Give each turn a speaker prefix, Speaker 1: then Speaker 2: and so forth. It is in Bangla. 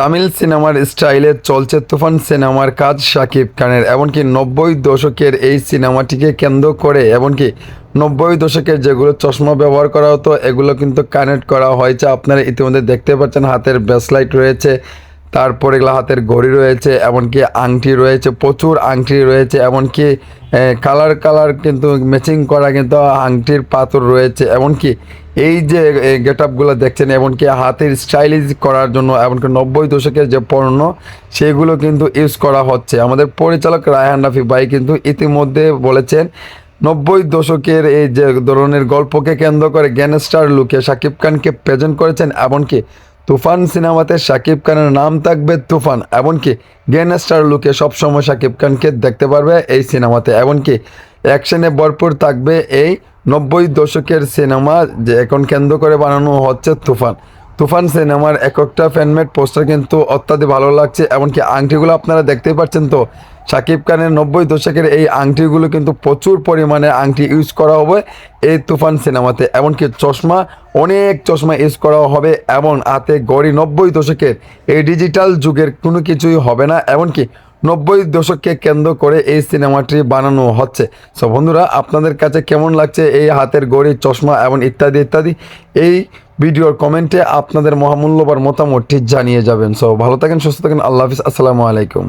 Speaker 1: তামিল সিনেমার স্টাইলে চলছে তুফান সিনেমার কাজ শাকিব খানের, এমনকি নব্বই দশকের এই সিনেমাটিকে কেন্দ্র করে, এমনকি নব্বই দশকের যেগুলো চশমা ব্যবহার করা হতো, এগুলো কিন্তু কানেক্ট করা হয়েছে। আপনারা ইতিমধ্যে দেখতে পাচ্ছেন, হাতের ব্যাসলাইট রয়েছে। তারপরে এগুলো হাতের ঘড়ি রয়েছে, এমনকি আংটি রয়েছে, প্রচুর আংটি রয়েছে, এমনকি কালার কালার কিন্তু ম্যাচিং করা কিন্তু আংটির পাথর রয়েছে, এমনকি এই যে গেট আপগুলো দেখছেন, এমনকি হাতের স্টাইলিশ করার জন্য, এমনকি নব্বই দশকের যে পণ্য, সেগুলো কিন্তু ইউজ করা হচ্ছে। আমাদের পরিচালক রায়হান রাফি ভাই কিন্তু ইতিমধ্যে বলেছেন, নব্বই দশকের এই যে ধরনের গল্পকে কেন্দ্র করে গ্যাংস্টার লুকে শাকিব খানকে প্রেজেন্ট করেছেন, এমনকি তুফান সিনেমাতে শাকিব খানের নাম থাকবে তুফান, এমনকি গ্যাংস্টার লুকে সবসময় শাকিব খানকে দেখতে পারবে এই সিনেমাতে, এমনকি অ্যাকশনে ভরপুর থাকবে এই নব্বই দশকের সিনেমা যে এখন কেন্দ্র করে বানানো হচ্ছে তুফান। তুফান সিনেমার এক একটা ফ্যানমেড পোস্টার কিন্তু অত্যাধিক ভালো লাগছে, এমনকি আংটিগুলো আপনারা দেখতেই পাচ্ছেন তো। শাকিব খানের নব্বই দশকের এই আংটিগুলো কিন্তু প্রচুর পরিমাণে আংটি ইউজ করা হবে এই তুফান সিনেমাতে। এমনকি চশমা, অনেক চশমা ইউজ করা হবে এবং হাতে গড়ি নব্বই দশকের এই ডিজিটাল যুগের কোনো কিছুই হবে না। এমনকি নব্বই দশককে কেন্দ্র করে এই সিনেমাটি বানানো হচ্ছে। সো বন্ধুরা, আপনাদের কাছে কেমন লাগছে এই হাতের গড়ি, চশমা এবং ইত্যাদি ইত্যাদি? এই ভিডিওর কমেন্টে আপনাদের মহামূল্যবার ঠিক জানিয়ে যাবেন। সো ভালো থাকেন, সুস্থ থাকেন, আল্লাহ হাফিজ, আসসালামু আলাইকুম।